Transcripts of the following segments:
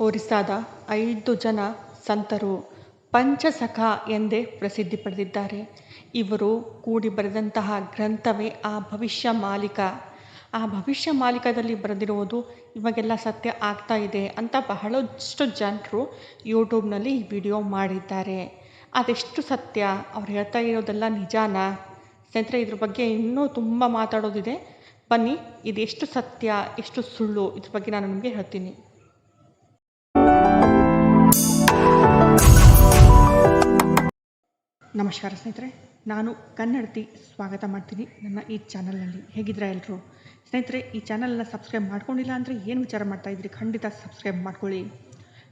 ಒರಿಸ್ಸಾದ ಐದು ಜನ ಸಂತರು ಪಂಚಸಖ ಎಂದೇ ಪ್ರಸಿದ್ಧಿ ಪಡೆದಿದ್ದಾರೆ. ಇವರು ಕೂಡಿ ಬರೆದಂತಹ ಗ್ರಂಥವೇ ಆ ಭವಿಷ್ಯ ಮಾಲಿಕ. ಆ ಭವಿಷ್ಯ ಮಾಲಿಕದಲ್ಲಿ ಬರೆದಿರುವುದು ಇವಾಗೆಲ್ಲ ಸತ್ಯ ಆಗ್ತಾ ಇದೆ ಅಂತ ಬಹಳಷ್ಟು ಜನರು ಯೂಟ್ಯೂಬ್ನಲ್ಲಿ ವಿಡಿಯೋ ಮಾಡಿದ್ದಾರೆ. ಅದೆಷ್ಟು ಸತ್ಯ ಅವ್ರು ಹೇಳ್ತಾ ಇರೋದೆಲ್ಲ ನಿಜಾನಾ? ಸ್ನೇಹಿತರೆ, ಇದ್ರ ಬಗ್ಗೆ ಇನ್ನೂ ತುಂಬ ಮಾತಾಡೋದಿದೆ. ಬನ್ನಿ, ಇದೆಷ್ಟು ಸತ್ಯ, ಎಷ್ಟು ಸುಳ್ಳು ಇದ್ರ ಬಗ್ಗೆ ನಾನು ನಿಮಗೆ ಹೇಳ್ತೀನಿ. ನಮಸ್ಕಾರ ಸ್ನೇಹಿತರೆ, ನಾನು ಕನ್ನಡತಿ ಸ್ವಾಗತ ಮಾಡ್ತೀನಿ ನನ್ನ ಈ ಚಾನಲ್ನಲ್ಲಿ. ಹೇಗಿದ್ರೆ ಎಲ್ಲರೂ ಸ್ನೇಹಿತರೆ, ಈ ಚಾನಲನ್ನು ಸಬ್ಸ್ಕ್ರೈಬ್ ಮಾಡ್ಕೊಂಡಿಲ್ಲ ಅಂದರೆ ಏನು ವಿಚಾರ ಮಾಡ್ತಾ ಇದ್ರಿ ಖಂಡಿತ ಸಬ್ಸ್ಕ್ರೈಬ್ ಮಾಡ್ಕೊಳ್ಳಿ.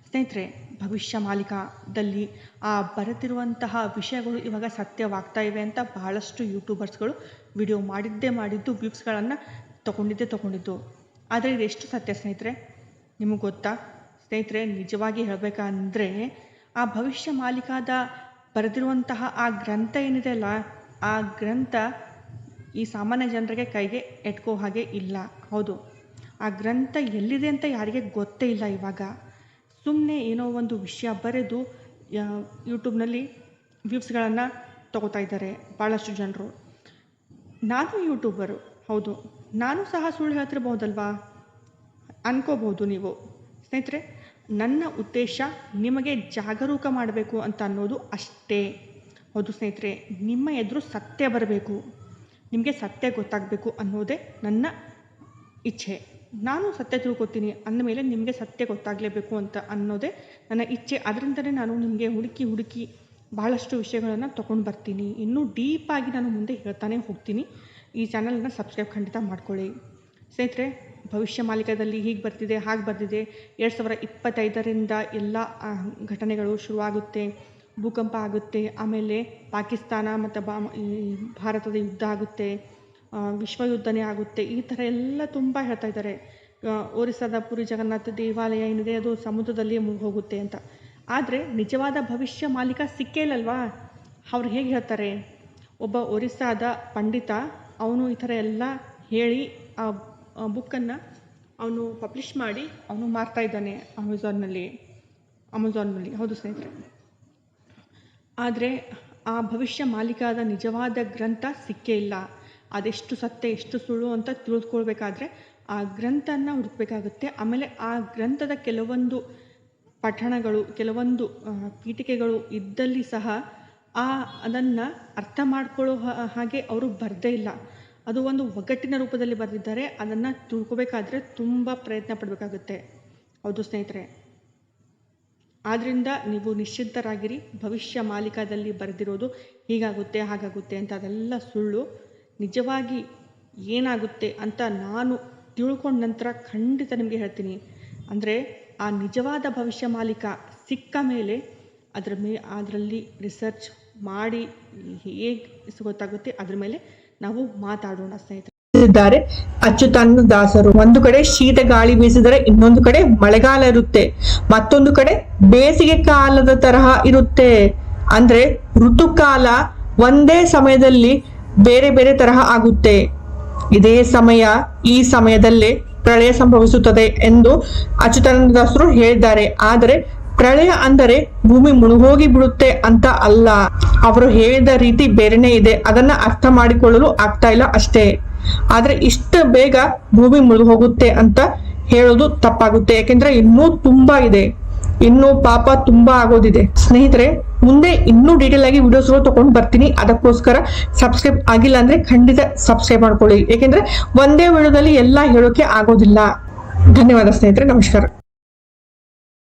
ಸ್ನೇಹಿತರೆ, ಭವಿಷ್ಯ ಮಾಲಿಕದಲ್ಲಿ ಆ ಬರೆದಿರುವಂತಹ ವಿಷಯಗಳು ಇವಾಗ ಸತ್ಯವಾಗ್ತಾ ಇವೆ ಅಂತ ಬಹಳಷ್ಟು ಯೂಟ್ಯೂಬರ್ಸ್ಗಳು ವಿಡಿಯೋ ಮಾಡಿದ್ದೇ ಮಾಡಿದ್ದು ವ್ಯೂಸ್ಗಳನ್ನು ತೊಗೊಂಡಿದ್ದೇ ತೊಗೊಂಡಿದ್ದು. ಆದರೆ ಇದೆಷ್ಟು ಸತ್ಯ ಸ್ನೇಹಿತರೆ? ನಿಮಗೆ ಗೊತ್ತಾ? ಸ್ನೇಹಿತರೆ, ನಿಜವಾಗಿ ಹೇಳಬೇಕಂದ್ರೆ ಆ ಭವಿಷ್ಯ ಮಾಲಿಕಾದ ಬರೆದಿರುವಂತಹ ಆ ಗ್ರಂಥ ಏನಿದೆ ಅಲ್ಲ, ಆ ಗ್ರಂಥ ಈ ಸಾಮಾನ್ಯ ಜನರಿಗೆ ಕೈಗೆ ಎಟ್ಕೋ ಹಾಗೆ ಇಲ್ಲ. ಹೌದು. ಆ ಗ್ರಂಥ ಎಲ್ಲಿದೆ ಅಂತ ಯಾರಿಗೆ ಗೊತ್ತೇ ಇಲ್ಲ ಇವಾಗ. ಸುಮ್ಮನೆ ಏನೋ ಒಂದು ವಿಷಯ ಬರೆದು ಯೂಟ್ಯೂಬ್ನಲ್ಲಿ ವ್ಯೂಸ್ಗಳನ್ನು ತಗೋತಾ ಇದ್ದಾರೆ ಭಾಳಷ್ಟು ಜನರು. ನಾನು ಯೂಟ್ಯೂಬರು, ಹೌದು. ನಾನು ಸಹ ಸುಳ್ಳು ಹೇಳ್ತಿರ್ಬೋದಲ್ವಾ ಅನ್ಕೋಬಹುದು ನೀವು. ಸ್ನೇಹಿತರೆ ನನ್ನ ಉದ್ದೇಶ ನಿಮಗೆ ಜಾಗರೂಕ ಮಾಡಬೇಕು ಅಂತ ಅನ್ನೋದು ಅಷ್ಟೇ. ಹೌದು ಸ್ನೇಹಿತರೆ, ನಿಮ್ಮ ಎದುರು ಸತ್ಯ ಬರಬೇಕು. ನಿಮಗೆ ಸತ್ಯ ಗೊತ್ತಾಗಬೇಕು ಅನ್ನೋದೇ ನನ್ನ ಇಚ್ಛೆ. ನಾನು ಸತ್ಯ ತಿಳ್ಕೊತೀನಿ ಅಂದಮೇಲೆ ನಿಮಗೆ ಸತ್ಯ ಗೊತ್ತಾಗಲೇಬೇಕು ಅಂತ ಅನ್ನೋದೇ ನನ್ನ ಇಚ್ಛೆ. ಅದರಿಂದಲೇ ನಾನು ನಿಮಗೆ ಹುಡುಕಿ ಹುಡುಕಿ ಭಾಳಷ್ಟು ವಿಷಯಗಳನ್ನು ತೊಗೊಂಡು ಬರ್ತೀನಿ. ಇನ್ನೂ ಡೀಪಾಗಿ ನಾನು ಮುಂದೆ ಹೇಳ್ತಾನೆ ಹೋಗ್ತೀನಿ. ಈ ಚಾನಲನ್ನ ಸಬ್ಸ್ಕ್ರೈಬ್ ಖಂಡಿತ ಮಾಡ್ಕೊಳ್ಳಿ. ಸ್ನೇಹಿತರೆ ಭವಿಷ್ಯ ಮಾಲಿಕದಲ್ಲಿ ಹೀಗೆ ಬರ್ತಿದೆ, ಹಾಗೆ ಬರ್ತಿದೆ. ಎರಡು ಸಾವಿರ ಇಪ್ಪತ್ತೈದರಿಂದ ಎಲ್ಲ ಘಟನೆಗಳು ಶುರುವಾಗುತ್ತೆ, ಭೂಕಂಪ ಆಗುತ್ತೆ. ಆಮೇಲೆ ಪಾಕಿಸ್ತಾನ ಮತ್ತು ಬಾ ಭಾರತದ ಯುದ್ಧ ಆಗುತ್ತೆ ವಿಶ್ವ ಯುದ್ಧನೇ ಆಗುತ್ತೆ. ಈ ಥರ ಎಲ್ಲ ತುಂಬ ಹೇಳ್ತಾ ಇದ್ದಾರೆ. ಒರಿಸ್ಸಾದ ಪುರಿ ಜಗನ್ನಾಥ ದೇವಾಲಯ ಏನಿದೆ, ಅದು ಸಮುದ್ರದಲ್ಲಿ ಹೋಗುತ್ತೆ ಅಂತ. ಆದರೆ ನಿಜವಾದ ಭವಿಷ್ಯ ಮಾಲೀಕ ಸಿಕ್ಕೇ ಇಲ್ಲಲ್ವಾ? ಅವ್ರು ಹೇಗೆ ಹೇಳ್ತಾರೆ? ಒಬ್ಬ ಒರಿಸ್ಸಾದ ಪಂಡಿತ, ಅವನು ಈ ಥರ ಎಲ್ಲ ಹೇಳಿ ಬುಕ್ಕನ್ನು ಅವನು ಪಬ್ಲಿಷ್ ಮಾಡಿ ಅವನು ಮಾರ್ತಾ ಇದ್ದಾನೆ ಅಮೆಝಾನ್ನಲ್ಲಿ ಅಮೆಝಾನ್ನಲ್ಲಿ ಹೌದು ಸ್ನೇಹಿತರೆ. ಆದರೆ ಆ ಭವಿಷ್ಯ ಮಾಲೀಕಾದ ನಿಜವಾದ ಗ್ರಂಥ ಸಿಕ್ಕೇ ಇಲ್ಲ. ಅದೆಷ್ಟು ಸತ್ಯ, ಎಷ್ಟು ಸುಳ್ಳು ಅಂತ ತಿಳಿದುಕೊಳ್ಬೇಕಾದ್ರೆ ಆ ಗ್ರಂಥನ ಹುಡುಕಬೇಕಾಗುತ್ತೆ. ಆಮೇಲೆ ಆ ಗ್ರಂಥದ ಕೆಲವೊಂದು ಪಠಣಗಳು, ಕೆಲವೊಂದು ಪೀಠಿಕೆಗಳು ಇದ್ದಲ್ಲಿ ಸಹ ಆ ಅದನ್ನು ಅರ್ಥ ಮಾಡ್ಕೊಳ್ಳೋ ಹಾಗೆ ಅವರು ಬರದೇ ಇಲ್ಲ. ಅದು ಒಂದು ಒಗ್ಗಟ್ಟಿನ ರೂಪದಲ್ಲಿ ಬರೆದಿದ್ದಾರೆ. ಅದನ್ನು ತಿಳ್ಕೊಬೇಕಾದ್ರೆ ತುಂಬ ಪ್ರಯತ್ನ ಪಡಬೇಕಾಗುತ್ತೆ. ಹೌದು ಸ್ನೇಹಿತರೆ. ಆದ್ದರಿಂದ ನೀವು ನಿಶ್ಚಿಂತರಾಗಿರಿ. ಭವಿಷ್ಯ ಮಾಲಿಕದಲ್ಲಿ ಬರೆದಿರೋದು ಹೀಗಾಗುತ್ತೆ, ಹಾಗಾಗುತ್ತೆ ಅಂತ ಅದೆಲ್ಲ ಸುಳ್ಳು. ನಿಜವಾಗಿ ಏನಾಗುತ್ತೆ ಅಂತ ನಾನು ತಿಳ್ಕೊಂಡ ನಂತರ ಖಂಡಿತ ನಿಮಗೆ ಹೇಳ್ತೀನಿ. ಅಂದರೆ ಆ ನಿಜವಾದ ಭವಿಷ್ಯ ಮಾಲೀಕ ಸಿಕ್ಕ ಮೇಲೆ ಅದರ ಮೇ, ಅದರಲ್ಲಿ ರಿಸರ್ಚ್ ಮಾಡಿ ಹೇಗೆ ಗೊತ್ತಾಗುತ್ತೆ, ಅದ್ರ ಮೇಲೆ ನಾವು ಮಾತಾಡೋಣ ಸ್ನೇಹಿತರೆ. ಅಚ್ಯುತಾನಂದ ದಾಸರು. ಒಂದು ಕಡೆ ಶೀತ ಗಾಳಿ ಬೀಸಿದರೆ ಇನ್ನೊಂದು ಕಡೆ ಮಳೆಗಾಲ ಇರುತ್ತೆ. ಮತ್ತೊಂದು ಕಡೆ ಬೇಸಿಗೆ ಕಾಲದ ತರಹ ಇರುತ್ತೆ. ಅಂದ್ರೆ ಋತುಕಾಲ ಒಂದೇ ಸಮಯದಲ್ಲಿ ಬೇರೆ ಬೇರೆ ತರಹ ಆಗುತ್ತೆ. ಇದೇ ಸಮಯ ಈ ಸಮಯದಲ್ಲೇ ಪ್ರಳಯ ಸಂಭವಿಸುತ್ತದೆ ಎಂದು ಅಚ್ಯುತಾನಂದ ದಾಸರು ಹೇಳಿದ್ದಾರೆ. ಆದರೆ ಪ್ರಳಯ ಅಂದರೆ ಭೂಮಿ ಮುಳುಗೋಗಿ ಬಿಡುತ್ತೆ ಅಂತ ಅಲ್ಲ. ಅವರು ಹೇಳಿದ ರೀತಿ ಬೇರೆನೆ ಇದೆ. ಅದನ್ನ ಅರ್ಥ ಮಾಡಿಕೊಳ್ಳಲು ಆಗ್ತಾ ಇಲ್ಲ ಅಷ್ಟೇ. ಆದ್ರೆ ಇಷ್ಟು ಬೇಗ ಭೂಮಿ ಮುಳುಗು ಹೋಗುತ್ತೆ ಅಂತ ಹೇಳೋದು ತಪ್ಪಾಗುತ್ತೆ. ಯಾಕೆಂದ್ರೆ ಇನ್ನೂ ತುಂಬಾ ಇದೆ. ಇನ್ನು ಪಾಪ ತುಂಬಾ ಆಗೋದಿದೆ. ಸ್ನೇಹಿತರೆ, ಮುಂದೆ ಇನ್ನೂ ಡೀಟೇಲ್ ಆಗಿ ವಿಡಿಯೋಸ್ ತಗೊಂಡು ಬರ್ತೀನಿ. ಅದಕ್ಕೋಸ್ಕರ ಸಬ್ಸ್ಕ್ರೈಬ್ ಆಗಿಲ್ಲ ಅಂದ್ರೆ ಖಂಡಿತ ಸಬ್ಸ್ಕ್ರೈಬ್ ಮಾಡ್ಕೊಳ್ಳಿ. ಯಾಕೆಂದ್ರೆ ಒಂದೇ ವಿಡಿಯೋದಲ್ಲಿ ಎಲ್ಲ ಹೇಳೋಕೆ ಆಗೋದಿಲ್ಲ. ಧನ್ಯವಾದ ಸ್ನೇಹಿತರೆ, ನಮಸ್ಕಾರ.